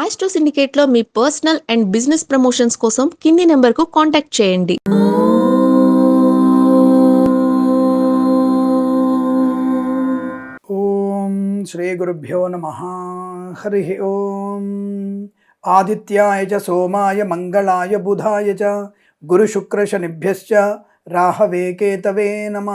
Astro సిండికేట్లో మీ personal and business promotions కోసం కింది నెంబర్కు కాంటాక్ట్ చేయండి. ఓం శ్రీ గురుభ్యో నమ. హరి ఓం. ఆదిత్యాయ చ సోమాయ మంగళాయ బుధాయ చ గురుశుక్రశనిభ్యశ్చ రాహవే కేతవే నమ.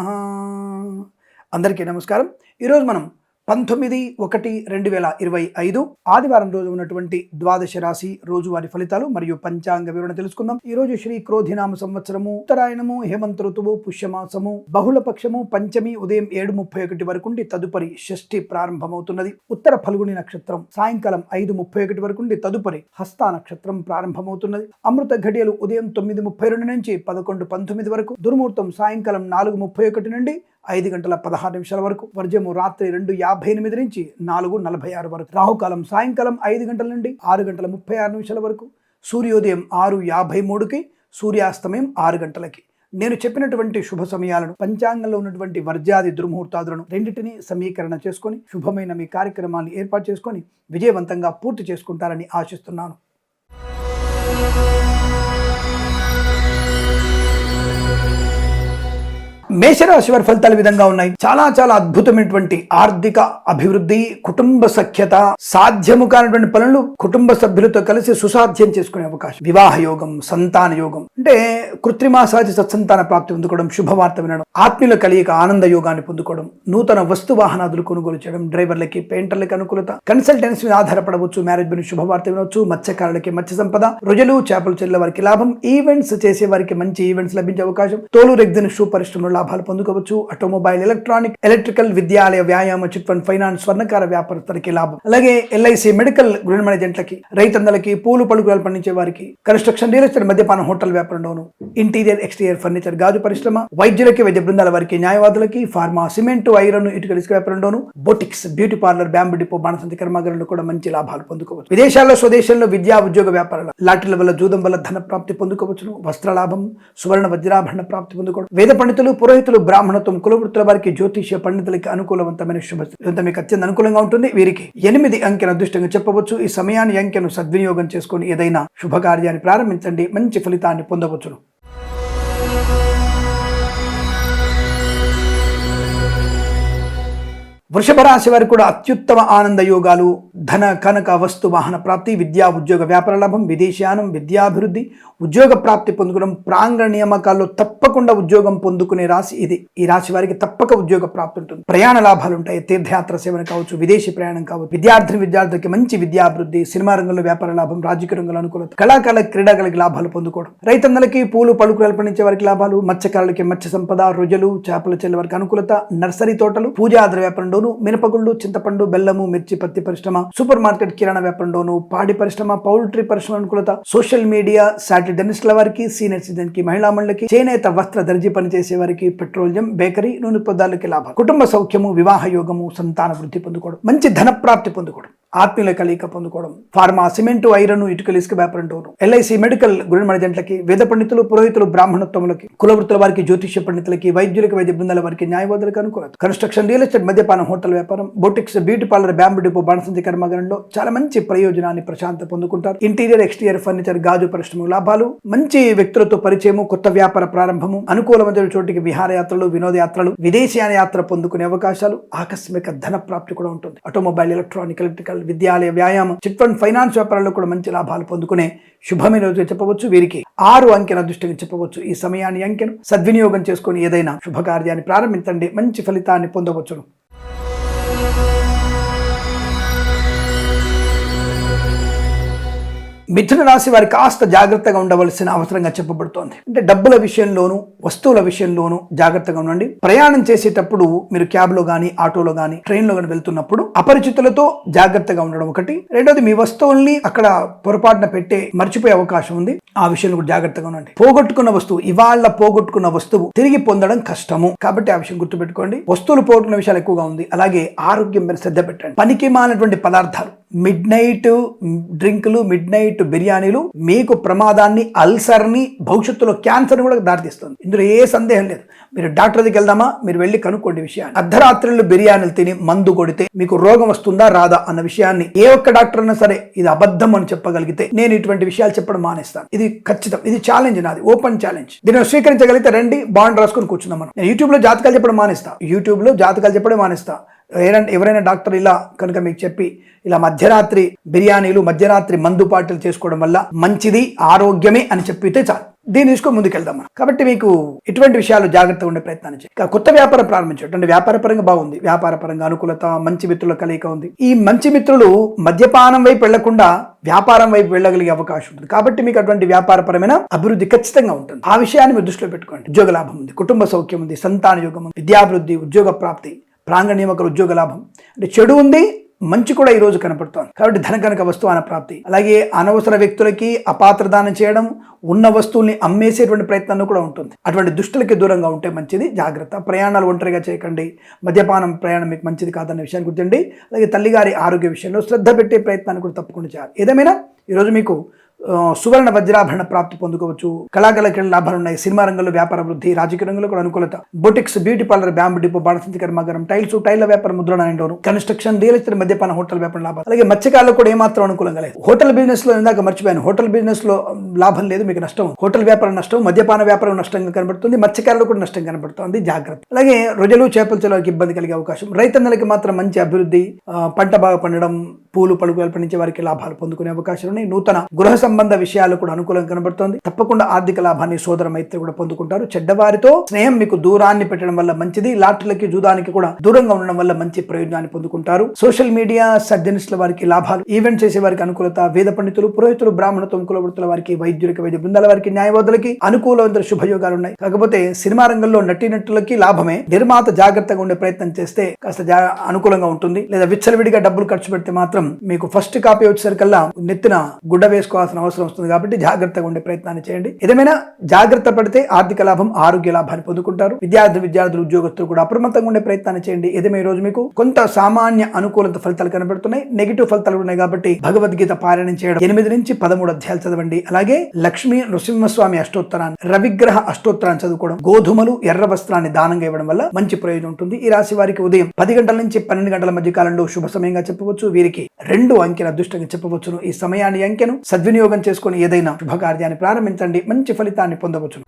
అందరికీ నమస్కారం. ఈరోజు మనం పంతొమ్మిది ఒకటి రెండు వేల ఇరవై ఐదు ఆదివారం రోజు ఉన్నటువంటి ద్వాదశ రాశి రోజువారి ఫలితాలు మరియు పంచాంగ వివరణ తెలుసుకుందాం. ఈ రోజు శ్రీ క్రోధినామ సంవత్సరము ఉత్తరాయణము హేమంత ఋతువు పుష్యమాసము బహుళ పక్షము పంచమి ఉదయం ఏడు ముప్పై ఒకటి వరకు ఉండి తదుపరి షష్ఠి ప్రారంభమవుతున్నది. ఉత్తర ఫల్గుని నక్షత్రం సాయంకాలం ఐదు ముప్పై ఒకటి వరకు ఉండి తదుపరి హస్త నక్షత్రం ప్రారంభమవుతున్నది. అమృత ఘడియలు ఉదయం తొమ్మిది ముప్పై రెండు నుంచి పదకొండు పంతొమ్మిది వరకు దుర్ముహూర్తం సాయంకాలం నాలుగు ముప్పై ఒకటి నుండి ఐదు గంటల పదహారు నిమిషాల వరకు వర్జము రాత్రి రెండు యాభై ఎనిమిది నుంచి నాలుగు నలభై ఆరు వరకు రాహుకాలం సాయంకాలం ఐదు గంటల నుండి ఆరు గంటల ముప్పై ఆరు నిమిషాల వరకు సూర్యోదయం ఆరు యాభై మూడుకి సూర్యాస్తమయం ఆరు గంటలకి. నేను చెప్పినటువంటి శుభ సమయాలను పంచాంగంలో ఉన్నటువంటి వర్జాది దుర్ముహూర్తాదులను రెండింటిని సమీకరణ చేసుకొని శుభమైన మీ కార్యక్రమాన్ని ఏర్పాటు చేసుకొని విజయవంతంగా పూర్తి చేసుకుంటారని ఆశిస్తున్నాను. మేషరాశి వారి ఫలితాలు విధంగా ఉన్నాయి. చాలా చాలా అద్భుతమైనటువంటి ఆర్థిక అభివృద్ధి కుటుంబ సఖ్యత సాధ్యము కానటువంటి పనులు కుటుంబ సభ్యులతో కలిసి సుసాధ్యం చేసుకునే అవకాశం. వివాహ యోగం సంతాన యోగం. అంటే కృత్రిమాసాది సత్సంతాన ప్రాప్తి పొందుకోవడం శుభవార్త వినడం ఆత్మీయుల కలియక ఆనంద యోగాన్ని పొందుకోవడం నూతన వస్తు వాహనాదులు కొనుగోలు చేయడం డ్రైవర్లకి పెయింటర్లకి అనుకూలత కన్సల్టెన్సీ మీద ఆధారపడవచ్చు మ్యారేజ్ బిల్ శుభవార్త వినవచ్చు మత్స్యకారులకి మత్స్య సంపద రొయ్యలు చేపలు చెల్లె వారికి లాభం ఈవెంట్స్ చేసే వారికి మంచి ఈవెంట్స్ లభించే అవకాశం తోలు రెగ్దిన షూ పరిశ్రమలో లాభాలు పొందుకోవచ్చు. ఆటోమొబైల్ ఎలక్ట్రానిక్ ఎలక్ట్రికల్ విద్యాలయ వ్యాయామ చిట్ ఫండ్ ఫైనాన్స్ స్వర్ణకార వ్యాపారస్తులకి లాభం. అలాగే ఎల్ఐసి మెడికల్ గృహ మేనేజెంట్లకి రైతందలకి పూలు పలుకురాలు పండించే వారికి కన్స్ట్రక్షన్ రియల్ ఎస్టేట్ మద్యపాన హోటల్ వ్యాపారంలోను ఇంటీరియర్ ఎక్స్టీరియర్ ఫర్నిచర్ గాజు పరిశ్రమ వైద్యులకి వైద్య బృందాల వారికి న్యాయవాదులకి ఫార్మా సిమెంట్ ఐరన్ ఇటుక ఇసుక వ్యాపారంలోను boutiques beauty parlour bamboo depot బాణసంతి కర్మాగారంలో కూడా మంచి లాభాలు పొందుకోవచ్చు. విదేశాల్లో స్వదేశంలో విద్యా ఉద్యోగ వ్యాపారాలు లాటరీల వల్ల జూదం వల్ల ధన ప్రాప్తి పొందుకోవచ్చును. వస్త్ర లాభం సువర్ణ వజ్రాభరణ ప్రాప్తి పొందుకోవడం. వేద పండితులు పురోహితులు బ్రాహ్మణత్వం కులవృత్తుల వారికి జ్యోతిష్య పండితులకి అనుకూలవంతమైన శుభ మీకు అత్యంత అనుకూలంగా ఉంటుంది. వీరికి ఎనిమిది అంకెను అదృష్టంగా చెప్పవచ్చు. ఈ సమయాన్ని అంకెను సద్వినియోగం చేసుకొని ఏదైనా శుభకార్యాన్ని ప్రారంభించండి. మంచి ఫలితాన్ని పొందవచ్చును. వృషభ రాశి వారికి కూడా అత్యుత్తమ ఆనంద యోగాలు ధన కనక వస్తు వాహన ప్రాప్తి విద్యా ఉద్యోగ వ్యాపార లాభం విదేశానం విద్యాభివృద్ధి ఉద్యోగ ప్రాప్తి పొందుకోవడం ప్రాంగణ నియామకాల్లో తప్పకుండా ఉద్యోగం పొందుకునే రాశి ఇది. ఈ రాశి వారికి తప్పక ఉద్యోగ ప్రాప్తి ఉంటుంది. ప్రయాణ లాభాలు ఉంటాయి. తీర్థయాత్ర సేవన కావచ్చు విదేశీ ప్రయాణం కావచ్చు విద్యార్థిని విద్యార్థులకి మంచి విద్యాభివృద్ధి సినిమా రంగంలో వ్యాపార లాభం రాజకీయ రంగంలో అనుకూలత కళాకాల క్రీడాకాలకి లాభాలు పొందుకోవడం. రైతన్నలకి పూలు పలుకురాలు పండించే వారికి లాభాలు మత్స్యకారులకి మత్స్య సంపద రుజలు చేపల చెల్లె వారికి అనుకూలత నర్సరీ తోటలు పూజాద్ర వ్యాపారంలోను మినపగుళ్ళు చింతపండు బెల్లము మిర్చి పత్తి పరిశ్రమ సూపర్ మార్కెట్ కిరాణా వ్యాపారంలోను పాడి పరిశ్రమ పౌల్ట్రీ పరిశ్రమ అనుకూలత సోషల్ మీడియా సాటి డెనిస్ట్ల వారికి సీనియర్ సిటిజన్కి మహిళా మండలికి చేనేత వస్త్ర దర్జీ పనిచేసే వారికి పెట్రోలియం బేకరీ నూనె పదార్థాలకి లాభం. కుటుంబ సౌఖ్యము వివాహ యోగము సంతాన వృద్ధి పొందుకోవడం. మంచి ధన ప్రాప్తి పొందుకోవడం. ఆత్మీయుల కలయిక పొందుకోవడం. ఫార్మా సిమెంటు ఐరన్ ఇటుకలు ఇసుక వ్యాపారంలోను. ఎల్ఐసి మెడికల్ గురి వేద పండితులు పురోహితులు బ్రాహ్మణత్వములకి కులవృత్తుల వారికి జ్యోతిష్య పండితులకి వైద్యులకి వైద్య బృందాల వారికి న్యాయవాదులకు అనుకూలత. కన్స్ట్రక్షన్ రియల్ ఎస్టేట్ మద్యపానం హోటల్ వ్యాపారం boutiques beauty parlour bamboo depot బాణసంతి కర్మాగారంలో చాలా మంచి ప్రయోజనాన్ని ప్రశాంత పొందుకుంటారు. ఇంటీరియర్ ఎక్స్టీరియర్ ఫర్నిచర్ గాజు పరిశ్రమ లాభాలు మంచి వ్యక్తులతో పరిచయము కొత్త వ్యాపార ప్రారంభము అనుకూలమైన చోటికి విహారయాత్రలు వినోదయాత్రలు విదేశీయాన యాత్ర పొందుకునే అవకాశాలు ఆకస్మిక ధన ప్రాప్తి కూడా ఉంటుంది. ఆటోమొబైల్ ఎలక్ట్రానిక్ ఎలక్ట్రికల్ విద్యాలయ వ్యాయామం చిట్ ఫండ్ ఫైనాన్స్ వ్యాపారాల్లో కూడా మంచి లాభాలు పొందుకునే శుభమైన రోజు చెప్పవచ్చు వీరికి. ఆరు అంకెన అదృష్టంగా చెప్పవచ్చు. ఈ సమయాన్ని అంకెను సద్వినియోగం చేసుకుని ఏదైనా శుభకార్యాన్ని ప్రారంభించండి. మంచి ఫలితాన్ని పొందవచ్చును. మిథున రాశి వారి కాస్త జాగ్రత్తగా ఉండవలసిన అవసరంగా చెప్పబడుతోంది. అంటే డబ్బుల విషయంలోనూ వస్తువుల విషయంలోనూ జాగ్రత్తగా ఉండండి. ప్రయాణం చేసేటప్పుడు మీరు క్యాబ్లో కానీ ఆటోలో కానీ ట్రైన్లో కానీ వెళ్తున్నప్పుడు అపరిచితులతో జాగ్రత్తగా ఉండడం ఒకటి. రెండోది మీ వస్తువుల్ని అక్కడ పొరపాటున పెట్టే మర్చిపోయే అవకాశం ఉంది. ఆ విషయంలో కూడా జాగ్రత్తగా ఉండండి. పోగొట్టుకున్న వస్తువు ఇవాళ పోగొట్టుకున్న వస్తువు తిరిగి పొందడం కష్టము. కాబట్టి ఆ విషయం గుర్తుపెట్టుకోండి. వస్తువులు పోగొట్టుకున్న విషయాలు ఎక్కువగా ఉంది. అలాగే ఆరోగ్యం మీద శ్రద్ధ పెట్టండి. పనికి మానటువంటి పదార్థాలు మిడ్ నైట్ డ్రింకులు మిడ్ నైట్ బిర్యానీలు మీకు ప్రమాదాన్ని అల్సర్ని భవిష్యత్తులో క్యాన్సర్ని కూడా దారితీస్తుంది. ఇందులో ఏ సందేహం లేదు. మీరు డాక్టర్ దగ్గరికి వెళ్దామా? మీరు వెళ్ళి కనుక్కోండి విషయాన్ని. అర్ధరాత్రులు బిర్యానీలు తిని మందు కొడితే మీకు రోగం వస్తుందా రాదా అన్న విషయాన్ని ఏ ఒక్క డాక్టర్ అయినా సరే ఇది అబద్ధం అని చెప్పగలిగితే నేను ఇటువంటి విషయాలు చెప్పడం మానేస్తాను. ఇది ఖచ్చితం. ఇది ఛాలెంజ్ నాది. Open challenge. దీన్ని స్వీకరించగలిగితే రండి బాండ్ రాసుకొని కూర్చుందాం మనం. నేను యూట్యూబ్లో జాతకాలు చెప్పడం మానేస్తాను యూట్యూబ్లో జాతకాలు చెప్పడం మానేస్తా. ఎవరైనా ఎవరైనా డాక్టర్ ఇలా కనుక మీకు చెప్పి ఇలా మధ్యరాత్రి బిర్యానీలు మధ్యరాత్రి మందుపాటలు చేసుకోవడం వల్ల మంచిది ఆరోగ్యమే అని చెప్పితే చాలు. దీన్ని తీసుకొని ముందుకెళ్దాం మనం. కాబట్టి మీకు ఇటువంటి విషయాలు జాగ్రత్తగా ఉండే ప్రయత్నాన్ని చేయండి. కొత్త వ్యాపారం ప్రారంభించడం. అంటే వ్యాపార పరంగా బాగుంది. వ్యాపార పరంగా అనుకూలత మంచి మిత్రుల కలయిక ఉంది. ఈ మంచి మిత్రులు మద్యపానం వైపు వెళ్ళకుండా వ్యాపారం వైపు వెళ్ళగలిగే అవకాశం ఉంటుంది. కాబట్టి మీకు అటువంటి వ్యాపారపరమైన అభివృద్ధి ఖచ్చితంగా ఉంటుంది. ఆ విషయాన్ని మీరు దృష్టిలో పెట్టుకోండి. ఉద్యోగ లాభం ఉంది కుటుంబ సౌఖ్యం ఉంది సంతాన యోగం ఉంది విద్యాభివృద్ధి ఉద్యోగ ప్రాప్తి ప్రాంగణ నియామకుల ఉద్యోగ లాభం. అంటే చెడు ఉంది మంచి కూడా ఈరోజు కనపడుతోంది. కాబట్టి ధన కనుక వస్తువు ప్రాప్తి. అలాగే అనవసర వ్యక్తులకి అపాత్ర దానం చేయడం ఉన్న వస్తువుల్ని అమ్మేసేటువంటి ప్రయత్నాన్ని కూడా ఉంటుంది. అటువంటి దుష్టులకి దూరంగా ఉంటే మంచిది. జాగ్రత్త. ప్రయాణాలు ఒంటరిగా చేయకండి. మద్యపానం ప్రయాణం మీకు మంచిది కాదన్న విషయాన్ని గుర్తండి అలాగే తల్లిగారి ఆరోగ్య విషయంలో శ్రద్ధ పెట్టే ప్రయత్నాన్ని కూడా తప్పకుండా చేయాలి. ఏదేమైనా ఈరోజు మీకు సువర్ణ వజ్రాభరణ ప్రాప్తి పొందుకోవచ్చు. కళాకళకి లాభాలు ఉన్నాయి. సినిమా రంగంలో వ్యాపార వృద్ధి రాజకీయ రంగంలో కూడా అనుకూలత. Boutiques beauty parlour bamboo depot బాణసంతి కర్మాగారం టైల్స్ టైల్ వ్యాపారం ముద్రణ అంటారు కన్స్ట్రక్షన్ రియల్ ఎస్టేట్ మద్యపాన హోటల్ వ్యాపారం లాభాలు. అలాగే మత్స్యకారులు కూడా ఏమాత్రం అనుకూలంగా లేదు. హోటల్ బిజినెస్లో ఇందాక మర్చిపోయాను. హోటల్ బిజినెస్లో లాభం లేదు మీకు నష్టం. హోటల్ వ్యాపారం నష్టం మద్యపాన వ్యాపారం నష్టంగా కనబడుతుంది మత్స్యకారులు కూడా నష్టం కనబడుతుంది. జాగ్రత్త. అలాగే రొజలు చేపలు చెలవుకి ఇబ్బంది కలిగే అవకాశం. రైతన్నలకి మాత్రం మంచి అభివృద్ధి పంట బాగా పండడం పూలు పలుకులు పండించే వారికి లాభాలు పొందుకునే అవకాశాలు ఉన్నాయి. నూతన గృహ సంబంధ విషయాలు కూడా అనుకూలంగా కనబడుతోంది. తప్పకుండా ఆర్థిక లాభాన్ని సోదర మైత్రి కూడా పొందుకుంటారు. చెడ్డవారితో స్నేహం మీకు దూరాన్ని పెట్టడం వల్ల మంచిది. లాటరీలకి జూదానికి కూడా దూరంగా ఉండడం వల్ల మంచి ప్రయోజనాన్ని పొందుకుంటారు. సోషల్ మీడియా సర్జనిస్టుల వారికి లాభాలు ఈవెంట్ చేసే వారికి అనుకూలత వేద పండితులు పురోహితులు బ్రాహ్మణత్వం కులవృత్తుల వారికి వైద్యులకి వైద్య బృందాల వారికి న్యాయవాదులకి అనుకూలమైన శుభయోగాలు ఉన్నాయి. కాకపోతే సినిమా రంగంలో నటీనటులకి లాభమే. నిర్మాత జాగ్రత్తగా ఉండే ప్రయత్నం చేస్తే కాస్త అనుకూలంగా ఉంటుంది. లేదా విచ్చలవిడిగా డబ్బులు ఖర్చు పెడితే మాత్రం మీకు ఫస్ట్ కాపీ వచ్చేసరికల్లా నెత్తిన గుడ్డ వేసుకోవాల్సిన అవసరం వస్తుంది కాబట్టి జాగ్రత్తగా ఉండే ప్రయత్నాన్ని చేయండి. ఏదేమైనా జాగ్రత్త పడితే ఆర్థిక లాభం ఆరోగ్య లాభాన్ని పొందుకుంటారు. విద్యార్థి విద్యార్థులు ఉద్యోగస్తులు కూడా అప్రమత్తంగా ఉండే ప్రయత్నాన్ని చేయండి. ఏదేమైనా ఈ రోజు మీకు కొంత సామాన్య అనుకూలత ఫలితాలు కనబడుతున్నాయి. నెగిటివ్ ఫలితాలు ఉన్నాయి కాబట్టి భగవద్గీత పారాయణం చేయడం ఎనిమిది నుంచి పదమూడు అధ్యాయాలు చదవండి. అలాగే లక్ష్మీ నృసింహస్వామి అష్టోత్తరాన్ని రవిగ్రహ అష్టోత్తరాన్ని చదువుకోవడం గోధుమలు ఎర్ర వస్త్రాన్ని దానంగా ఇవ్వడం వల్ల మంచి ప్రయోజనం ఉంటుంది. ఈ రాశి వారికి ఉదయం పది గంటల నుంచి పన్నెండు గంటల మధ్య కాలంలో శుభ సమయంగా చెప్పవచ్చు వీరికి రెండు అంకెల అదృష్టంగా చెప్పవచ్చును. ఈ సమయాన్ని అంకెను సద్వినియోగం చేసుకుని ఏదైనా శుభకార్యాన్ని ప్రారంభించండి. మంచి ఫలితాన్ని పొందవచ్చు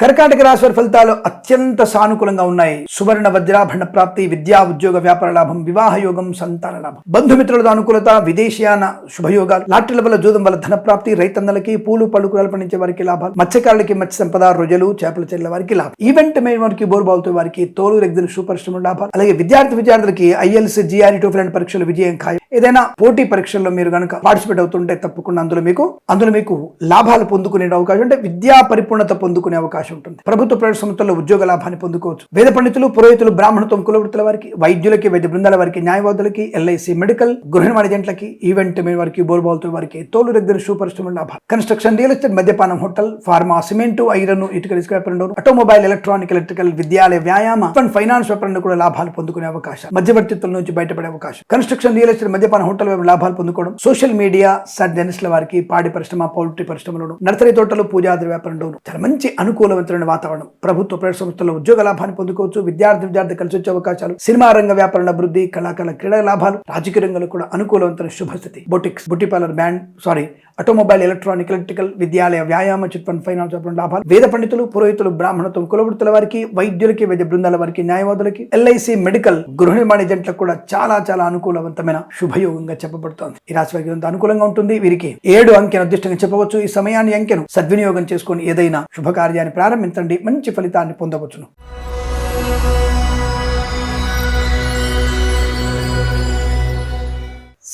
కర్కాటక రాశి వారి ఫలితాలు అత్యంత సానుకూలంగా ఉన్నాయి. సువర్ణ వజ్రాభరణ ప్రాప్తి విద్యా ఉద్యోగ వ్యాపార లాభం వివాహ యోగం సంతాన లాభం. బంధుమిత్రులతో అనుకూలత విదేశీయాన శుభయోగాలు లాటరీల వల్ల జూదం వల్ల ధన ప్రాప్తి రైతన్నలకి పూలు పలుకురాలు పండించే వారికి లాభాలు మత్స్యకారులకి మత్స్య సంపద రొజలు చేపల చెల్లెల వారికి లాభం. ఈవెంట్ మేడ్ వారికి బోర్బాల్తో వారికి తోలు రెగ్జిన్ సూపర్ స్టమ్ లాభాలు. అలాగే విద్యార్థి విద్యార్థులకి ఐఎల్స్ జిఆర్ఈ టోఫిల్ అండ్ పరీక్షలు విజయం ఖాయం. ఏదైనా పోటీ పరీక్షల్లో మీరు కనుక పార్టిసిపేట్ అవుతుంటే తప్పకుండా అందులో మీకు అందులో మీకు లాభాలు పొందుకునే అవకాశం అంటే విద్యా పరిపూర్ణత పొందుకునే అవకాశం ఉంటుంది. ప్రభుత్వ ప్రైవేట్ సంస్థల్లో ఉద్యోగ లాభాన్ని పొందుకోవచ్చు. వేద పండితులు పురోహితులు బ్రాహ్మణత్వం కులవృత్తుల వారికి వైద్యులకి వైద్య బృందాల వారికి న్యాయవాదులకి ఎల్ఐసి మెడికల్ గృహ వాణిజ్యంట్లకి ఈవెంట్ మీ వారికి బోర్బాల్తో వారికి తోలు దగ్గర షూ స్టూడెంట్ లాభాలు. కన్స్ట్రక్షన్ రియల్ ఎస్టేట్ మద్యపానం హోటల్ ఫార్మా సిమెంట్ ఐరన్ ఇటుక ఇసుక వ్యాపారంలో ఆటోమొబైల్ ఎలక్ట్రానిక్ ఎలక్ట్రికల్ విద్యాలయ వ్యాయామ ఫైనాన్స్ వ్యాపారంలో కూడా లాభాలు పొందుకునే అవకాశం. మధ్యవర్తిత్వం నుంచి బయటపడే అవకాశం. కన్స్ట్రక్షన్ రియల్ ఎస్టేట్ మద్యపాన హోటల్ వైపు లాభాలు పొందుకోవడం సోషల్ మీడియా సర్జనిస్ట్ల వారికి పాడి పరిశ్రమ పౌల్ట్రీ పరిశ్రమలోను నర్సరీ తోటలు పూజాది వ్యాపారంలోను చాలా మంచి అనుకూలవంతమైన వాతావరణం. ప్రభుత్వ ప్రైవేట్ సంస్థల్లో ఉద్యోగ లాభాన్ని పొందుకోవచ్చు విద్యార్థి విద్యార్థి కలిసి వచ్చే అవకాశాలు సినిమా రంగ వ్యాపారం అభివృద్ధి కళాకాల క్రీడా లాభాలు రాజకీయ రంగంలో కూడా అనుకూలవంతమైన శుభస్థితి. Boutiques beauty parlour band sorry automobile electronic electrical విద్యాలయ వ్యాయామ చిట్ ఫండ్ ఫైనాన్స్ లాభాలు. వేద పండితులు పురోహితులు బ్రాహ్మణత్వం కులవృత్తుల వారికి వైద్యులకి వైద్య బృందాల వారికి న్యాయవాదులకి ఎల్ఐసి మెడికల్ గృహ నిర్మాణ ఏజెంట్లకు కూడా చాలా చాలా అనుకూలవంతమైన శుభయోగంగా చెప్పబడుతోంది. ఈ రాశి వారికి అనుకూలంగా ఉంటుంది. వీరికి ఏడు అంకెను అదృష్టంగా చెప్పవచ్చు. ఈ సమయాన్ని అంకెను సద్వినియోగం చేసుకొని ఏదైనా శుభకార్యాన్ని ప్రారంభించండి. మంచి ఫలితాన్ని పొందవచ్చును.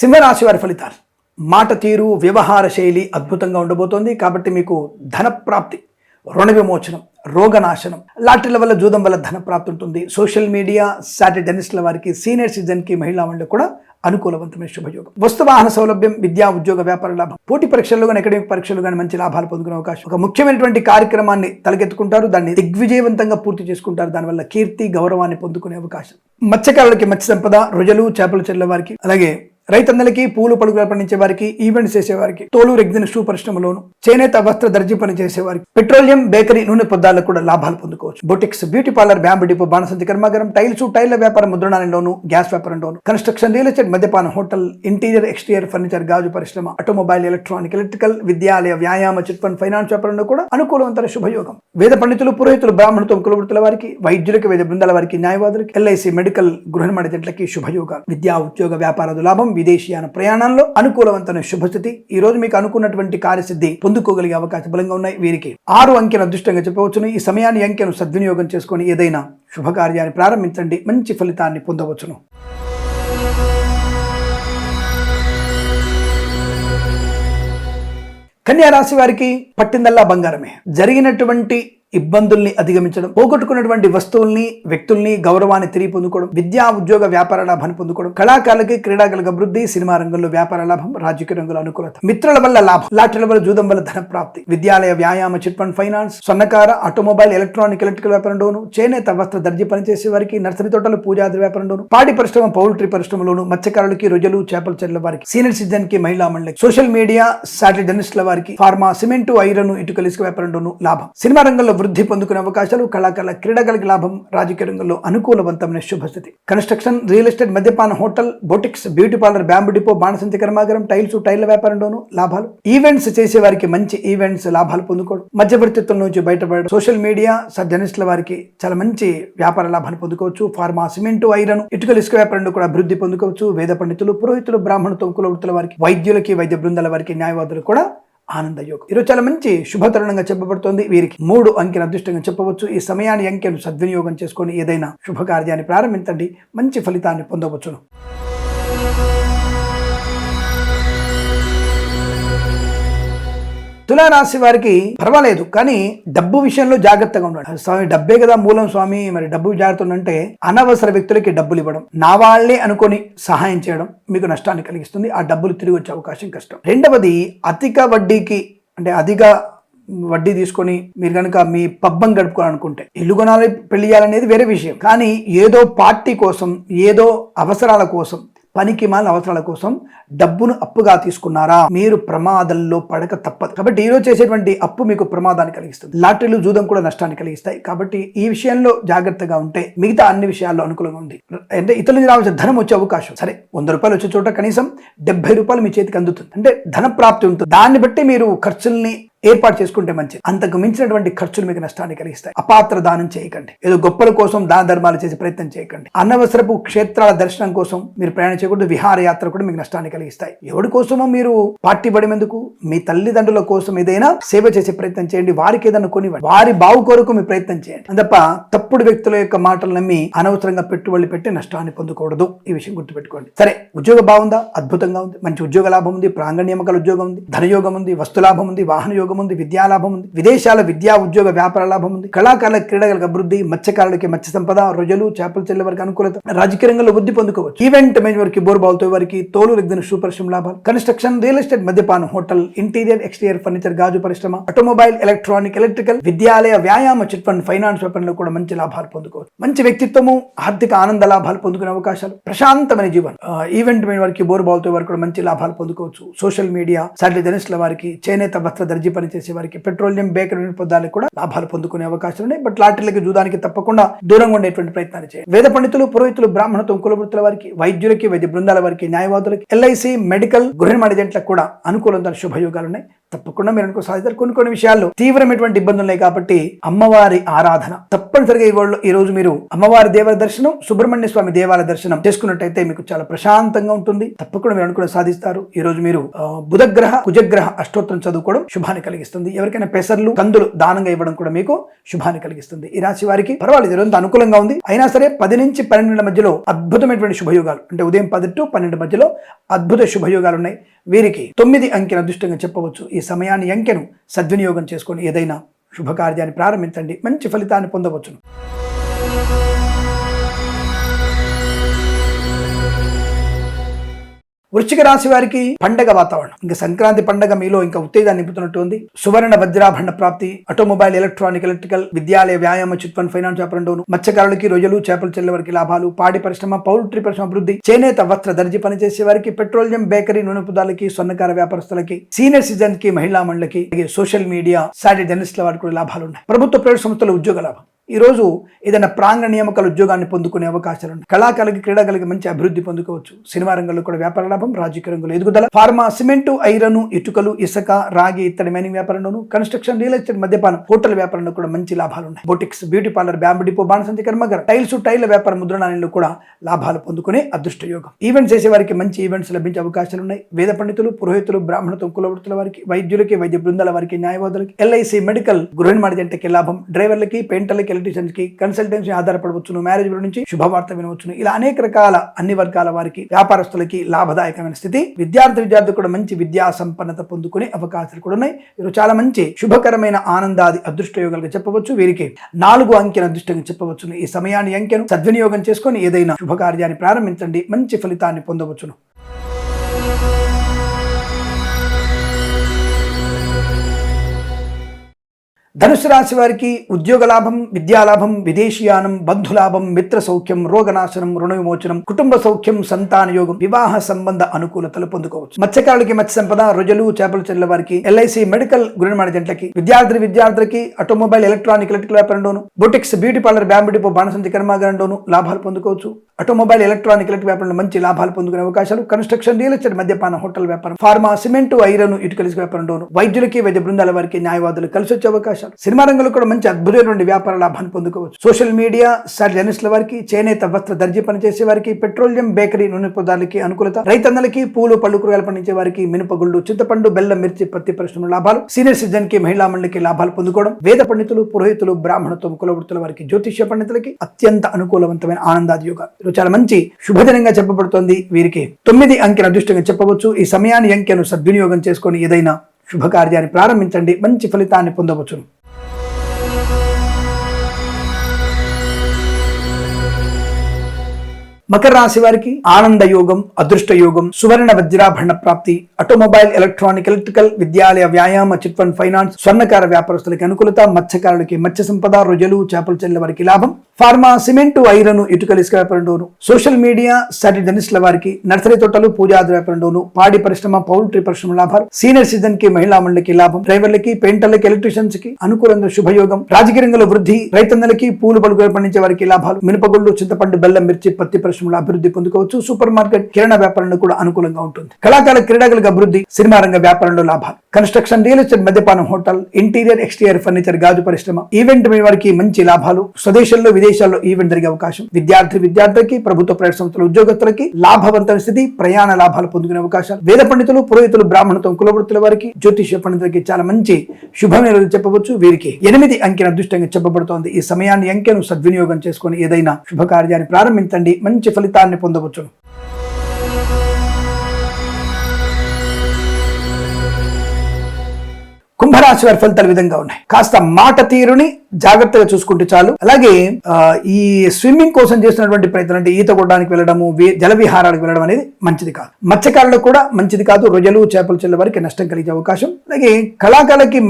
సింహరాశి వారి ఫలితాలు. మాట తీరు వ్యవహార శైలి అద్భుతంగా ఉండబోతోంది. కాబట్టి మీకు ధన ప్రాప్తి రుణ విమోచనం రోగనాశనం లాటరీల వల్ల జూదం వల్ల ధన ప్రాప్తి ఉంటుంది. సోషల్ మీడియా సాటిడెనిస్ట్ల వారికి సీనియర్ సిటిజన్కి మహిళా మండలి కూడా అనుకూలవంతమైన శుభయోగం. వస్తు వాహన సౌలభ్యం విద్యా ఉద్యోగ వ్యాపార లాభం. పోటీ పరీక్షల్లో కానీ అకాడమిక్ పరీక్షలు కానీ మంచి లాభాలు పొందుకునే అవకాశం. ఒక ముఖ్యమైనటువంటి కార్యక్రమాన్ని తలకెత్తుకుంటారు. దాన్ని దిగ్విజయవంతంగా పూర్తి చేసుకుంటారు. దానివల్ల కీర్తి గౌరవాన్ని పొందుకునే అవకాశం. మత్స్యకారులకి మత్స్య సంపద రొజలు చేపల చెర్ల వారికి అలాగే రైతన్నలకి పూలు పడుగులు పండించే వారికి ఈవెంట్స్ చేసేవారికి తోలు రెగ్జిన్ షూ పరిశ్రమలోను చేనేత వస్త్ర దర్జీ పని చేసేవారికి పెట్రోలియం బేకరీ నూనె పదార్థాలకు కూడా లాభాలు పొందుకోవచ్చు. Boutiques beauty parlour bamboo depot బాణసంతి కర్మాగారం టైల్స్ టైర్ల వ్యాపారం ముద్రణాలలోను గ్యాస్ వ్యాపారంలోను కన్స్ట్రక్షన్ రియల్ ఎస్టేట్ మద్యపాన హోటల్ ఇంటీరియర్ ఎక్స్టీరియర్ ఫర్నిచర్ గాజు పరిశ్రమ ఆటోమొబైల్ ఎలక్ట్రానిక్ ఎలక్ట్రికల్ విద్యాలయ వ్యాయామ చిట్ ఫండ్ ఫైనాన్స్ వ్యాపారంలో కూడా అనుకూలవంతర శుభయోగం. వేద పండితులు పురోహితులు బ్రాహ్మణుతో కులవృత్తుల వారికి వైద్యులకు వేద బృందాల వారికి న్యాయవాదులకు ఎల్ఐసి మెడికల్ గృహ జట్లకి శుభయోగాలు. విద్యా ఉద్యోగ వ్యాపారాలు లాభం విదేశీయాన ప్రయాణంలో అనుకూలవంతమైన శుభస్థితి. ఈ రోజు మీకు అనుకున్నటువంటి కార్యసిద్ధి పొందుకోగలిగే అవకాశం బలంగా ఉన్నాయి. వీరికి ఆరు అంకెను అదృష్టంగా చెప్పవచ్చును. ఈ సమయాన్ని అంకెను సద్వినియోగం చేసుకుని ఏదైనా శుభకార్యాన్ని ప్రారంభించండి. మంచి ఫలితాన్ని పొందవచ్చును. కన్యా రాశి వారికి పట్టిందల్లా బంగారమే. జరిగినటువంటి ఇబ్బందుల్ని అధిగమించడం పోగొట్టుకున్నటువంటి వస్తువుల్ని వ్యక్తుల్ని గౌరవాన్ని తిరిగి పొందుకోవడం విద్యా ఉద్యోగ వ్యాపార లాభాన్ని పొందుకోవడం కళాకారులకి క్రీడాకారులకు అభివృద్ధి సినిమా రంగంలో వ్యాపార లాభం రాజకీయ రంగంలో అనుకూలత మిత్రుల వల్ల లాభం లాటరీల వల్ల జూదం వల్ల ధన ప్రాప్తి విద్యాలయ వ్యాయామ చిట్ ఫండ్ ఫైనాన్స్ స్వర్ణకార ఆటోమొబైల్ ఎలక్ట్రానిక్ ఎలక్ట్రికల్ వ్యాపారంలోను చేనేత వస్త్ర దర్జీ పనిచేసే వారికి నర్సరీ తోటలు పూజాది వ్యాపారంలోను పాడి పరిశ్రమ పౌల్ట్రీ పరిశ్రమలోను మత్స్యకారులకి రొయ్యలు చేపల చెర్ల వారికి సీనియర్ సిటిజన్కి మహిళా మండలి సోషల్ మీడియా సాటిలైట్ జర్నలిస్టుల వారికి ఫార్మా సిమెంట్ ఐరన్ ఇటుకలు ఇసుక వ్యాపారంలోను లాభం. సినిమా రంగంలో వృద్ధి పొందుకునే అవకాశాలు కళాకారుల క్రీడాకారులకి లాభం రాజకీయ రంగంలో అనుకూలవంతమైన శుభస్థితి. కన్స్ట్రక్షన్ రియల్ ఎస్టేట్ మద్యపాన hotel boutiques beauty parlour bamboo depot బాణసంతి కర్మాగారం టైల్స్ టైర్ల వ్యాపారంలోనూ లాభాలు. ఈవెంట్స్ చేసే వారికి మంచి ఈవెంట్స్ లాభాలు పొందుకోవడం. మధ్యవర్తిత్వం నుంచి బయటపడడం. సోషల్ మీడియా జర్నలిస్టుల వారికి చాలా మంచి వ్యాపార లాభాన్ని పొందుకోవచ్చు. ఫార్మా సిమెంట్ ఐరన్ ఇటుకల ఇసుక వ్యాపారంలో కూడా అభివృద్ధి పొందుకోవచ్చు. వేద పండితులు పురోహితులు బ్రాహ్మణ తొంకుల వృత్తుల వారికి వైద్యులకి వైద్య బృందాల వారికి న్యాయవాదులు కూడా ఆనందయోగం. ఈరోజు చాలా మంచి శుభతరుణంగా చెప్పబడుతోంది. వీరికి మూడు అంకెను అదృష్టంగా చెప్పవచ్చు. ఈ సమయాన్ని అంకెను సద్వినియోగం చేసుకొని ఏదైనా శుభకార్యాన్ని ప్రారంభించండి. మంచి ఫలితాన్ని పొందవచ్చును. తులారాశి వారికి పర్వాలేదు కానీ డబ్బు విషయంలో జాగ్రత్తగా ఉండాలి స్వామి డబ్బే కదా మూలం స్వామి మరి డబ్బు జాగ్రత్త అంటే అనవసర వ్యక్తులకి డబ్బులు ఇవ్వడం నా వాళ్ళే అనుకొని సహాయం చేయడం మీకు నష్టాన్ని కలిగిస్తుంది. ఆ డబ్బులు తిరిగి వచ్చే అవకాశం కష్టం. రెండవది అధిక వడ్డీకి అంటే అధిక వడ్డీ తీసుకొని మీరు కనుక మీ పబ్బం గడుపుకోవాలనుకుంటే ఇల్లు కొనాలి పెళ్ళి చేయాలనేది వేరే విషయం. కానీ ఏదో పార్టీ కోసం ఏదో అవసరాల కోసం పనికి మాలిన అవసరాల కోసం డబ్బును అప్పుగా తీసుకున్నారా? మీరు ప్రమాదంలో పడక తప్పదు. కాబట్టి ఈరోజు చేసేటువంటి అప్పు మీకు ప్రమాదాన్ని కలిగిస్తుంది. లాటరీలు జూదం కూడా నష్టాన్ని కలిగిస్తాయి. కాబట్టి ఈ విషయంలో జాగ్రత్తగా ఉంటే మిగతా అన్ని విషయాల్లో అనుకూలంగా ఉంది. అంటే ఇతరులకు రావాల్సిన ధనం వచ్చే అవకాశం. సరే వంద రూపాయలు వచ్చే చోట కనీసం డెబ్బై రూపాయలు మీ చేతికి అందుతుంది. అంటే ధన ప్రాప్తి ఉంటుంది. దాన్ని బట్టి మీరు ఖర్చుల్ని ఏర్పాటు చేసుకుంటే మంచిది. అంతకు మించినటువంటి ఖర్చులు మీకు నష్టాన్ని కలిగిస్తాయి. అపాత్ర దానం చేయకండి. ఏదో గొప్పల కోసం దాన ధర్మాలు చేసే ప్రయత్నం చేయకండి. అనవసరపు క్షేత్రాల దర్శనం కోసం మీరు ప్రయాణం చేయకూడదు. విహారయాత్ర కూడా మీకు నష్టాన్ని కలిగిస్తాయి. ఎవరి కోసమో మీరు పార్టీ పడేందుకు మీ తల్లిదండ్రుల కోసం ఏదైనా సేవ చేసే ప్రయత్నం చేయండి. వారికి ఏదైనా కొనివ్వండి. వారి బావు కొరకు మీ ప్రయత్నం చేయండి. తప్ప తప్పుడు వ్యక్తుల యొక్క మాటలు నమ్మి అనవసరంగా పెట్టుబడులు పెట్టి నష్టాన్ని పొందకూడదు ఈ విషయం గుర్తుపెట్టుకోండి. సరే ఉద్యోగ బాగుందా? అద్భుతంగా ఉంది. మంచి ఉద్యోగ లాభం ఉంది. ప్రాంగణ నియమకాల ఉద్యోగం ఉంది. ధనయోగం ఉంది. వస్తు లాభం ఉంది. వాహన యోగం ఉంది విద్యాలాభం ఉంది విదేశాల విద్యా ఉద్యోగ వ్యాపార లాభం ఉంది కళాకారుల క్రీడలకు అభివృద్ధి మత్స్యకారులకి మత్స్య సంపద రొయ్యలు చేపలు చెల్లె వారికి అనుకూలత రాజకీయ రంగంలో వృద్ధి పొందుకోవచ్చు. ఈవెంట్ మేనేజ్ బోర్బాల్తో వారికి తోలు రెగ్దిన షూ లాభాలు. కన్స్ట్రక్షన్ రియల్ ఎస్టేట్ మద్యపానం హోటల్ ఇంటీరియర్ ఎక్స్టీరియర్ ఫర్నిచర్ గాజు పరిశ్రమ ఆటోమొబైల్ ఎలక్ట్రానిక్ ఎలక్ట్రికల్ విద్యాలయ వ్యాయామ చిట్ ఫండ్ ఫైనాన్స్ వ్యాపారంలో కూడా మంచి లాభాలు పొందుకోవచ్చు. మంచి వ్యక్తిత్వము ఆర్థిక ఆనంద లాభాలు పొందుకునే అవకాశాలు ప్రశాంతమైన జీవనం. ఈవెంట్ మేనేజ్ వారికి బోర్బాల్తో వారికి కూడా మంచి లాభాలు పొందుకోవచ్చు. సోషల్ మీడియా సాటిలైట్ జర్నలిస్టుల వారికి చేనేత వస్త్ర దర్జీ పనిచేసే వారికి పెట్రోలియం బేకరీ పదార్థాలకు కూడా లాభాలు పొందుకునే అవకాశాలు ఉన్నాయి. బట్ లాటరీలకు జూదానికి తప్పకుండా దూరంగా ఉండేటువంటి ప్రయత్నాలు చేయాలి వేద పండితులు పురోహితులు బ్రాహ్మణత్వం కులవృత్తుల వారికి వైద్యులకి వైద్య బృందాల వారికి న్యాయవాదులకి ఎల్ఐసి మెడికల్ గృహ ఏజెంట్లకు కూడా అనుకూలంగా శుభయోగాలు ఉన్నాయి. తప్పకుండా మీరు అనుకో సాధిస్తారు కొన్ని కొన్ని విషయాల్లో తీవ్రమైనటువంటి ఇబ్బందులు ఉన్నాయి కాబట్టి అమ్మవారి ఆరాధన. తప్పనిసరిగా ఈ ఈ రోజు మీరు అమ్మవారి దేవాల దర్శనం సుబ్రహ్మణ్య స్వామి దేవాలయ దర్శనం చేసుకున్నట్టయితే మీకు చాలా ప్రశాంతంగా ఉంటుంది. తప్పకుండా మీరు అనుకుని సాధిస్తారు. ఈ రోజు మీరు బుధగ్రహ కుజగ్రహ అష్టోత్తరం చదువుకోవడం శుభాన్ని కలిగిస్తుంది. ఎవరికైనా పెసర్లు కందులు దానంగా ఇవ్వడం కూడా మీకు శుభాన్ని కలిగిస్తుంది. ఈ రాశి వారికి పర్వాలేదు ఈ రోజు అనుకూలంగా ఉంది. అయినా సరే పది నుంచి పన్నెండు మధ్యలో అద్భుతమైనటువంటి శుభయోగాలు. అంటే ఉదయం పది టు పన్నెండు మధ్యలో అద్భుత శుభయోగాలు ఉన్నాయి. వీరికి తొమ్మిది అంకెల అదృష్టంగా చెప్పవచ్చు. ఈ సమయాన్ని అంకెను సద్వినియోగం చేసుకొని ఏదైనా శుభకార్యాన్ని ప్రారంభించండి. మంచి ఫలితాన్ని పొందవచ్చును. వృశ్చిక రాశి వారికి పండగ వాతావరణం. ఇంకా సంక్రాంతి పండగ మీలో ఇంకా ఉత్తేజాన్ని నింపుతున్నట్టు ఉంది. సువర్ణ వజ్రాభరణ ప్రాప్తి ఆటోమొబైల్ ఎలక్ట్రానిక్ ఎలక్ట్రికల్ విద్యాలయ వ్యాయామ చిట్ ఫండ్ ఫైనాన్స్ వ్యాపారంలోను మత్స్యకారులకి రొయ్యలు చేపలు చెల్లె వారికి లాభాలు పాడి పరిశ్రమ పౌల్ట్రీ పరిశ్రమ అభివృద్ధి చేనేత వస్త్ర దర్జీ పనిచేసే వారికి పెట్రోలియం బేకరీ నూనె పదాలకి స్వర్ణకార వ్యాపారస్తులకి సీనియర్ సిటిజన్కి మహిళా మండలికి సోషల్ మీడియా సాటి జర్నలిస్టుల వారికి కూడా లాభాలు ఉన్నాయి. ప్రభుత్వ ప్రైవేట్ సంస్థల ఉద్యోగ లాభం. ఈ రోజు ఏదైనా ప్రాంగణ నియామకాల ఉద్యోగాన్ని పొందుకునే అవకాశాలు ఉన్నాయి. కళాకారులకి క్రీడాకారులకి మంచి అభివృద్ధి పొందుకోవచ్చు. సినిమా రంగంలో కూడా వ్యాపార లాభం రాజకీయ రంగంలో ఎదుగుదల. ఫార్మా సిమెంటు ఐరన్ ఇటుకలు ఇసుక రాగి ఇత్తడి మైనింగ్ వ్యాపారంలోను కన్స్ట్రక్షన్ రియల్ ఎస్టేట్ మద్యపానం హోటల్ వ్యాపారంలో కూడా మంచి లాభాలు ఉన్నాయి. Boutiques beauty parlour bamboo depot బాణసంచి కర్మగారు టైల్స్ టైల్ వ్యాపార ముద్రణాలయంలో కూడా లాభాలు పొందుకునే అదృష్ట యోగం. ఈవెంట్స్ చేసే వారికి మంచి ఈవెంట్స్ లభించే అవకాశాలు ఉన్నాయి. వేద పండితులు పురోహితులు బ్రాహ్మణత్వం కులవృత్తుల వారికి వైద్యులకి వైద్య బృందాల వారికి న్యాయవాదులకి ఎల్ఐసి మెడికల్ గృహ మార్జంటకి లాభం డ్రైవర్లకి పెయింటర్లకి ఎలక్ట్రీషియన్స్కి కన్సల్టెన్సీ ఆధారపడవచ్చును మ్యారేజ్ నుంచి శుభవార్త వినవచ్చును. ఇలా అనేక రకాల అన్ని వర్గాల వారికి వ్యాపారస్తులకి లాభదాయకమైన స్థితి. విద్యార్థి విద్యార్థి కూడా మంచి విద్యా సంపన్నత పొందుకునే అవకాశాలు కూడా ఉన్నాయి. వీరు చాలా మంచి శుభకరమైన ఆనందాది అదృష్ట యోగాలుగా చెప్పవచ్చు. వీరికి నాలుగు అంకెను అదృష్టంగా చెప్పవచ్చును. ఈ సమయాన్ని అంకెను సద్వినియోగం చేసుకొని ఏదైనా శుభకార్యాన్ని ప్రారంభించండి. మంచి ఫలితాన్ని పొందవచ్చును. ధనుసు రాశి వారికి ఉద్యోగ లాభం విద్యాలాభం విదేశీయానం బంధులాభం మిత్ర సౌఖ్యం రోగనాశనం రుణ విమోచనం కుటుంబ సౌఖ్యం సంతాన యోగం వివాహ సంబంధ అనుకూలతలు పొందుకోవచ్చు. మత్స్యకారులకి మత్స్య సంపద రొజలు చేపల చెల్ల వారికి ఎల్ఐసి మెడికల్ గుణమాడ జంటలకి విద్యార్థి విద్యార్థులకి automobile electronic electrical వ్యాపారంలోను boutiques beauty parlour bamboo depot కర్మాగారంలోను లాభాలు పొందుకోవచ్చు. ఆటోమొబైల్ ఎలక్ట్రానిక్ ఇలాంటి వ్యాపారంలో మంచి లాభాలు పొందుకునే అవకాశాలు. కన్స్ట్రక్షన్ రియల్ ఎస్టేట్ మద్యపాన హోటల్ వ్యాపారం ఫార్మా సిమెంట్ ఐరన్ ఇటుకల వ్యాపారంలోను వైద్యులకి వైద్య బృందాల వారికి న్యాయవాదులు కలిసి వచ్చే అవకాశాలు. సినిమా రంగంలో కూడా మంచి అద్భుతమైనటువంటి వ్యాపార లాభాన్ని పొందుకోవచ్చు. సోషల్ మీడియా సార్ జర్నలిస్టుల వారికి చేనేత వస్త్ర దర్జీ పనిచేసే వారికి పెట్రోలియం బేకరీ నూనె పదార్థాలకి అనుకూలత రైతన్నలకి పూలు పళ్ళు కూరగాయలు పండించే వారికి మినపగుళ్ళు చింతపండు బెల్లం మిర్చి పత్తి పరిశ్రమ లాభాలు. సీనియర్ సిటిజన్కి మహిళా మండలికి లాభాలు పొందుకోవడం వేద పండితులు పురోహితులు బ్రాహ్మణత్వం కులవృత్తుల వారికి జ్యోతిష్య పండితులకి అత్యంత అనుకూలవంతమైన ఆనందాది యోగా చాలా మంచి శుభదినంగా చెప్పబడుతోంది. వీరికి తొమ్మిది అంకెను అదృష్టంగా చెప్పవచ్చు. ఈ సమయాన్ని అంకెను సద్వినియోగం చేసుకొని ఏదైనా శుభకార్యాన్ని ప్రారంభించండి. మంచి ఫలితాన్ని పొందవచ్చును. మకర రాశి వారికి ఆనంద యోగం అదృష్ట యోగం సువర్ణ వజ్రాభరణ ప్రాప్తి ఆటోమొబైల్ ఎలక్ట్రానిక్ ఎలక్ట్రికల్ విద్యాలయ వ్యాయామ చిట్ ఫండ్ ఫైనాన్స్ స్వర్ణకార వ్యాపారస్తులకి అనుకూలత మత్స్యకారులకి మత్స్య సంపద రొజలు చేపలు చెల్లె వారికి లాభం. ఫార్మా సిమెంట్ ఐరన్ ఇటుకలు ఇసుక వ్యాపారంలోను సోషల్ మీడియా సటి జర్నలిస్టుల వారికి నర్సరీ తోటలు పూజాది వ్యాపారంలోను పాడి పరిశ్రమ పౌల్ట్రీ పరిశ్రమ లాభాలు. సీనియర్ సిటిజన్కి మహిళా మండలికి లాభం. డ్రైవర్లకి పెయింటర్లకి ఎలక్ట్రీషియన్స్కి అనుకూలంగా శుభయోగం రాజకీయ రంగంలో వృద్ధి రైతన్నలకి పూలు పలుకులు పండించే వారికి లాభాలు. మినపగుళ్ళు చింతపండు బెల్లం మిర్చి పత్తి పరిశ్రమలో అభివృద్ధి పొందుకోవచ్చు. సూపర్ మార్కెట్ కిరాణా వ్యాపారంలో కూడా అనుకూలంగా ఉంటుంది. కళాకార క్రీడాకులకు అభివృద్ధి సినిమా రంగ వ్యాపారంలో లాభాలు. కన్స్ట్రక్షన్ రియల్ ఎస్టేట్ మద్యపానం హోటల్ ఇంటీరియర్ ఎక్స్టీరియర్ ఫర్నిచర్ గాజు పరిశ్రమ. ఈవెంట్ మీ వారికి మంచి లాభాలు. స్వదేశంలో విదేశాల్లో ఈవెంట్ జరిగే అవకాశం. విద్యార్థి విద్యార్థులకి ప్రభుత్వ ప్రైవేట్ సంస్థల ఉద్యోగస్తులకి లాభవంతమైన స్థితి ప్రయాణ లాభాలు పొందుకునే అవకాశాలు. వేద పండితులు పురోహితులు బ్రాహ్మణత్వం కులవృత్తుల వారికి జ్యోతిష పండితులకి చాలా మంచి శుభమైన చెప్పవచ్చు. వీరికి ఎనిమిది అంకెన అదృష్టంగా చెప్పబడుతోంది. ఈ సమయాన్ని అంకెను సద్వినియోగం చేసుకుని ఏదైనా శుభకార్యాన్ని ప్రారంభించండి. మంచి ఫలితాన్ని పొందవచ్చు. కుంభరాశి వారి ఫలితాలు విధంగా ఉన్నాయి. కాస్త మాట తీరుని జాగ్రత్తగా చూసుకుంటే చాలు. అలాగే ఈ స్విమ్మింగ్ కోసం చేస్తున్నటువంటి ప్రయత్నం అంటే ఈత కొట్టడానికి వెళ్ళడము వే- జల విహారాలకు వెళ్ళడం అనేది మంచిది కాదు. మత్స్యకారులకు కూడా మంచిది కాదు. రొయ్యలు చేపలు చెల్లె వారికి నష్టం కలిగే అవకాశం. అలాగే కళాకారులకి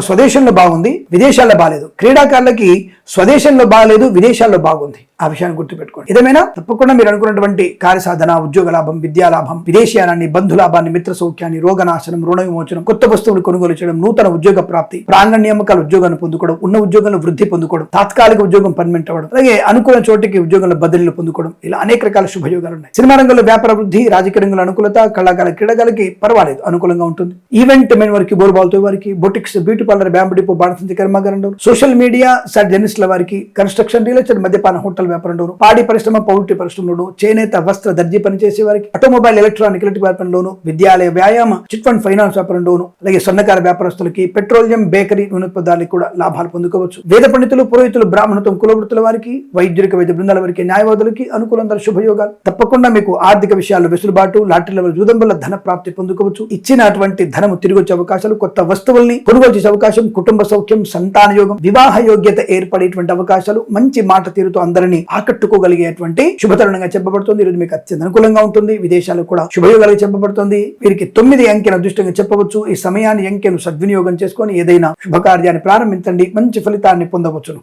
స్వదేశంలో బాగుంది విదేశాల్లో బాగాలేదు క్రీడాకారులకి స్వదేశంలో బాగాలేదు విదేశాల్లో బాగుంది. ఆ విషయాన్ని గుర్తుపెట్టుకోండి. ఏదేమైనా తప్పకుండా మీరు అనుకున్నటువంటి కార్యసాధన ఉద్యోగ లాభం విద్యా లాభం విదేశీయానాన్ని బంధు లాభాన్ని మిత్ర సౌఖ్యాన్ని రోగనాశనం రుణ విమోచనం కొత్త వస్తువులు కొనుగోలు చేయడం నూతన ఉద్యోగ ప్రాప్తి ప్రాంగణ నియామకాల ఉద్యోగాన్ని పొందుకోవడం ఉన్న ఉద్యోగంలో వృద్ధి పొందుకోవడం తాత్కాలిక ఉద్యోగం పర్మనెంట్ అవ్వడం అలాగే అనుకూల చోటికి ఉద్యోగంలో బదిలీలు పొందుకోవడం ఇలా అనేక రకాల శుభయోగాలు ఉన్నాయి సినిమా రంగంలో వ్యాపార వృద్ధి రాజకీయ రంగంలో అనుకూలత కళాకార క్రీడగాలకి పర్వాలేదు అనుకూలంగా ఉంటుంది. ఈవెంట్ మెయిన్ వారికి బోర్బాల్తో వారికి boutiques beauty parlour bamboo depot బాణసంచి కర్మాగారంలో సోషల్ మీడియా సార్ జర్నలిస్టుల వారికి కన్స్ట్రక్షన్ రియల్ ఎస్టేట్ మద్యపాన హోటల్ వ్యాపారంలోను పాడి పరిశ్రమ పౌల్ట్రీ పరిశ్రమలోను చేనేత వస్త్ర దర్జీ పనిచేసే వారికి ఆటోమొబైల్ ఎలక్ట్రానిక్ ఎలక్ట్రిక్ వ్యాపారంలోను విద్యాలయ వ్యాయామ చిట్ ఫండ్ ఫైనాన్స్ వ్యాపారంలోను అలాగే సన్నకార వ్యాపారస్తులకి పెట్రోలియం బేకరీ నూనె పదార్థాలకు కూడా లాభాలు పొందుకోవచ్చు. పొందుకోవచ్చు వేద పండితులు పురోహితులు బ్రాహ్మణత్వం కులవృత్తుల వారికి వైద్యుడిక వైద్య బృందాల వారికి న్యాయవాదులకి అనుకూలంగా శుభయోగాలు. తప్పకుండా మీకు ఆర్థిక విషయాల్లో వెసులుబాటు లాటరీల వల్ల జూదం వల్ల ధన ప్రాప్తి పొందుకోవచ్చు. ఇచ్చినటువంటి ధనము తిరిగి వచ్చే అవకాశాలు కొత్త వస్తువుల్ని కొనుగోలు చేసే అవకాశం కుటుంబ సౌఖ్యం సంతాన యోగం వివాహ యోగ్యత ఏర్పడేటువంటి అవకాశాలు మంచి మాట తీరుతో అందరినీ ఆకట్టుకోగలిగేటువంటి శుభతరుణంగా చెప్పబడుతుంది. ఈరోజు మీకు అత్యంత అనుకూలంగా ఉంటుంది. విదేశాలు కూడా శుభయోగాలుగా చెప్పబడుతుంది. వీరికి తొమ్మిది అంకెను అదృష్టంగా చెప్పవచ్చు. ఈ సమయాన్ని అంకెను సద్వినియోగం చేసుకొని ఏదైనా శుభకార్యాన్ని ప్రారంభించండి. మంచి ఫలితాన్ని పొందవచ్చును.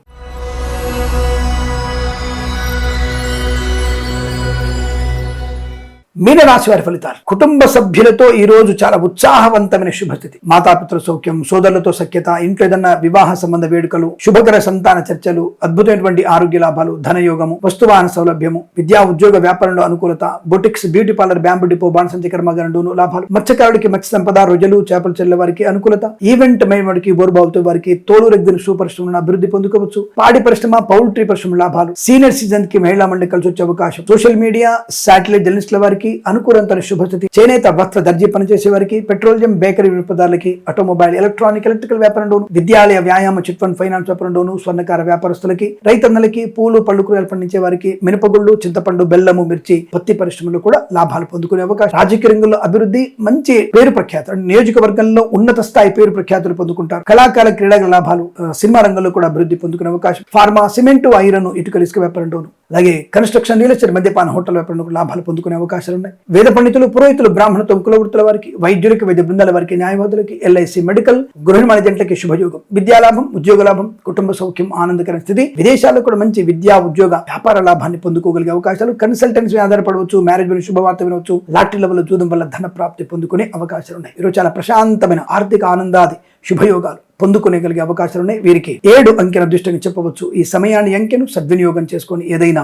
మీనరాశి వారి ఫలితాలు. కుటుంబ సభ్యులతో ఈ రోజు చాలా ఉత్సాహవంతమైన శుభస్థితి. మాతాపితృ సౌఖ్యం సోదరులతో సఖ్యత ఇంట్లో ఏదన్నా వివాహ సంబంధ వేడుకలు శుభకర సంతాన చర్చలు అద్భుతమైనటువంటి ఆరోగ్య లాభాలు ధనయోగము వస్తువాహన సౌలభ్యము విద్యా ఉద్యోగ వ్యాపారంలో అనుకూలత boutiques beauty parlour bamboo depot బాణసంచి కర్మగారండును లాభాలు మత్స్యకారుడికి మత్స్య సంపద రొజలు చేపలు చెల్లె వారికి అనుకూలత ఈవెంట్ మేమడికి బోరుబావుతో వారికి తోలు రెగ్గిన సూపరిశ్రమను అభివృద్ధి పొందుకోవచ్చు. పాడి పరిశ్రమ పౌల్ట్రీ పరిశ్రమ లాభాలు. సీనియర్ సిటిజన్కి మహిళా మండలి కలిసి వచ్చే అవకాశం. సోషల్ మీడియా శాటిలైట్ జర్నలిస్టుల వారికి అనుకూలంతో శుభస్థితి. చేనేత వస్త్ర దర్జీ పనిచేసే వారికి పెట్రోలియం బేకరీ వినియోగదారులకి ఆటోమొబైల్ ఎలక్ట్రానిక్ ఎలక్ట్రికల్ వ్యాపారంలోను విద్యాలయ వ్యాయామ చిట్ ఫండ్ ఫైనాన్స్ వ్యాపారంలోను స్వర్ణకార వ్యాపారస్తులకి రైతన్నలకి పూలు పళ్ళు కూరలు పండించే వారికి మినపగుళ్ళు చింతపండు బెల్లము మిర్చి పత్తి పరిశ్రమలు కూడా లాభాలు పొందుకునే అవకాశం. రాజకీయ రంగంలో అభివృద్ధి మంచి పేరు ప్రఖ్యాతులు నియోజకవర్గంలో ఉన్నత స్థాయి పేరు ప్రఖ్యాతులు పొందుకుంటారు. కళాకార క్రీడల లాభాలు సినిమా రంగంలో కూడా అభివృద్ధి పొందుకునే అవకాశం. ఫార్మా సిమెంట్ ఐరన్ ఇటుక ఇసుక వ్యాపారంలోను. అలాగే కన్స్ట్రక్షన్ రియల్ ఎస్టేట్ మద్యపాన హోటల్ వ్యాపారంలో లాభాలు పొందుకునే అవకాశం అవకాశాలు ఉన్నాయి వేద పండితులు పురోహితులు బ్రాహ్మణత్వం కులవృత్తుల వారికి వైద్యులకి వైద్య బృందాల వారికి న్యాయవాదులకి ఎల్ఐసి మెడికల్ గృహ మేనేజెంట్లకి శుభయోగం. విద్యా లాభం ఉద్యోగ లాభం కుటుంబ సౌఖ్యం ఆనందకర స్థితి. విదేశాల్లో కూడా మంచి విద్యా ఉద్యోగ వ్యాపార లాభాన్ని పొందుకోగలిగే అవకాశాలు కన్సల్టెన్సీ ఆధారపడవచ్చు మ్యారేజ్ విని శుభవార్త వినవచ్చు లాటరీల వల్ల జూదం వల్ల ధన ప్రాప్తి పొందుకునే అవకాశాలు ఉన్నాయి. ఈరోజు చాలా ప్రశాంతమైన ఆర్థిక ఆనందాది శుభయోగాలు పొందుకునేగలిగే అవకాశాలు ఉన్నాయి. వీరికి ఏడు అంకెల అదృష్టంగా చెప్పవచ్చు. ఈ సమయాన్ని అంకెను సద్వినియోగం చేసుకొని ఏదైనా